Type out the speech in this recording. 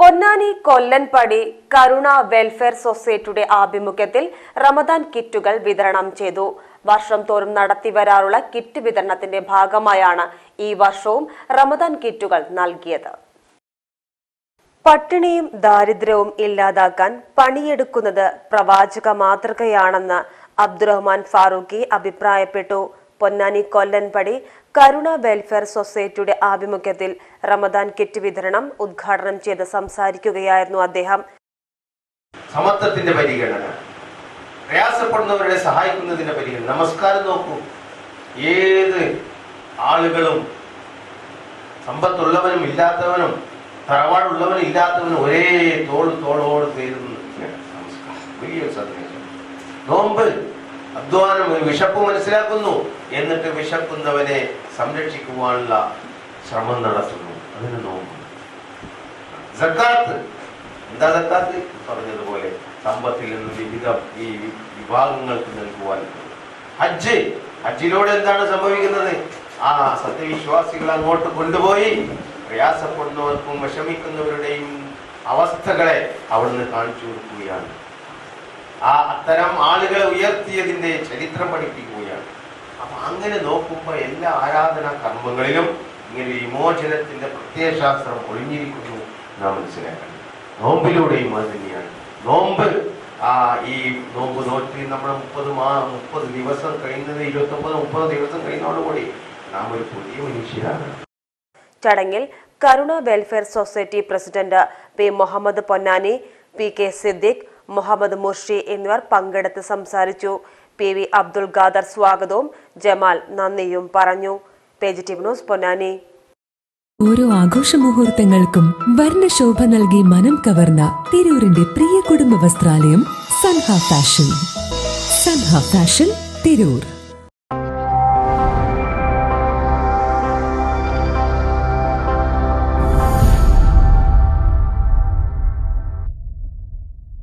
പൊന്നാനി കൊല്ലൻപടി കരുണ welfare സൊസൈറ്റിയുടെ ആഭിമുഖ്യത്തിൽ റമദാൻ കിറ്റുകൾ വിതരണം ചെയ്തു. വർഷം തോറും നടത്തിവരാറുള്ള കിറ്റ് വിതരണത്തിന്റെ ഭാഗമായാണ് ഈ വർഷവും റമദാൻ കിറ്റുകൾ നൽകിയത്. പട്ടിണിയും ദാരിദ്ര്യവും ഇല്ലാതാക്കാൻ പണിയെടുക്കുന്നത് പ്രവാചക മാതൃകയാണെന്ന് അബ്ദുറഹ്മാൻ ഫാറൂഖി അഭിപ്രായപ്പെട്ടു. പൊന്നാനി കൊല്ലൻപടി കരുണ വെൽഫെയർ സൊസൈറ്റിയുടെ ആഭിമുഖ്യത്തിൽ റമദാൻ കിറ്റ് വിതരണം ഉദ്ഘാടനം ചെയ്ത് സംസാരിക്കുകയായിരുന്നു അദ്ദേഹം. സമത്വത്തിന്റെ പരിഗണന. പ്രയാസപ്പെടുന്നവരെ സഹായിക്കുന്നതിന്റെ പരിഗണന. നമസ്കാരം നോക്കൂ. ഏത് ആളുകളും സമ്പത്തുള്ളവനും ഇല്ലാത്തവനും തറവാടുള്ളവനും ഇല്ലാത്തവനും ഒരേ തോൾ തോളോട് തേരുന്നു നമസ്കാരം. നോമ്പ് അധ്വാനം വിശപ്പ് മനസ്സിലാക്കുന്നു. എന്നിട്ട് വിശക്കുന്നവനെ സംരക്ഷിക്കുവാനുള്ള ശ്രമം നടത്തുന്നു. അതിന് നോക്കുന്നു. സക്കാത്ത്. എന്താ സക്കാത്ത്? പറഞ്ഞതുപോലെ സമ്പത്തിൽ നിന്ന് വിവിധ ഈ വിഭാഗങ്ങൾക്ക് നൽകുവാൻ. ഹജ്ജ്. ഹജ്ജിലൂടെ എന്താണ് സംഭവിക്കുന്നത്? ആ സത്യവിശ്വാസികൾ അങ്ങോട്ട് കൊണ്ടുപോയി പ്രയാസപ്പെടുന്നവർക്കും വിഷമിക്കുന്നവരുടെയും അവസ്ഥകളെ അവിടുന്ന് കാണിച്ചു കൊടുക്കുകയാണ്. ആ അത്തരം ആളുകളെ ഉയർത്തിയതിന്റെ ചരിത്രം പഠിപ്പിക്കുകയാണ്. അപ്പൊ അങ്ങനെ നോക്കുമ്പോൾ എല്ലാ ആരാധനാ കർമ്മങ്ങളിലും ഇങ്ങനെ വിമോചനത്തിന്റെ പ്രത്യയശാസ്ത്രം ഒളിഞ്ഞിരിക്കുന്നു നാം മനസ്സിലാക്കണം. നോമ്പിലൂടെയും അത് തന്നെയാണ്. നോമ്പ് ആ ഈ നോമ്പ് നോറ്റി നമ്മുടെ മുപ്പത് മാ മുപ്പത് ദിവസം കഴിയുന്നത് ഇരുപത്തൊമ്പത് മുപ്പത് ദിവസം കഴിയുന്നതോടുകൂടി നാം ഒരു പുതിയ മനുഷ്യരാണ്. ചടങ്ങിൽ Karuna welfare society president P. Muhammad Ponnani P. K. Siddique Muhammad Murshi എന്നിവർ പങ്കെടുത്ത് സംസാരിച്ചു. പി വി അബ്ദുൾ ഖാദർ സ്വാഗതവും ജമാൽ നന്ദിയും പറഞ്ഞു. ന്യൂസ് പൊന്നാനി. ഓരോ ആഘോഷ മുഹൂർത്തങ്ങൾക്കും വർണശോഭ നൽകി മനം കവർന്ന തിരൂരിന്റെ പ്രിയ കുടുംബ വസ്ത്രാലയം സൻഹ ഫാഷൻ. സൻഹ ഫാഷൻ തിരൂർ.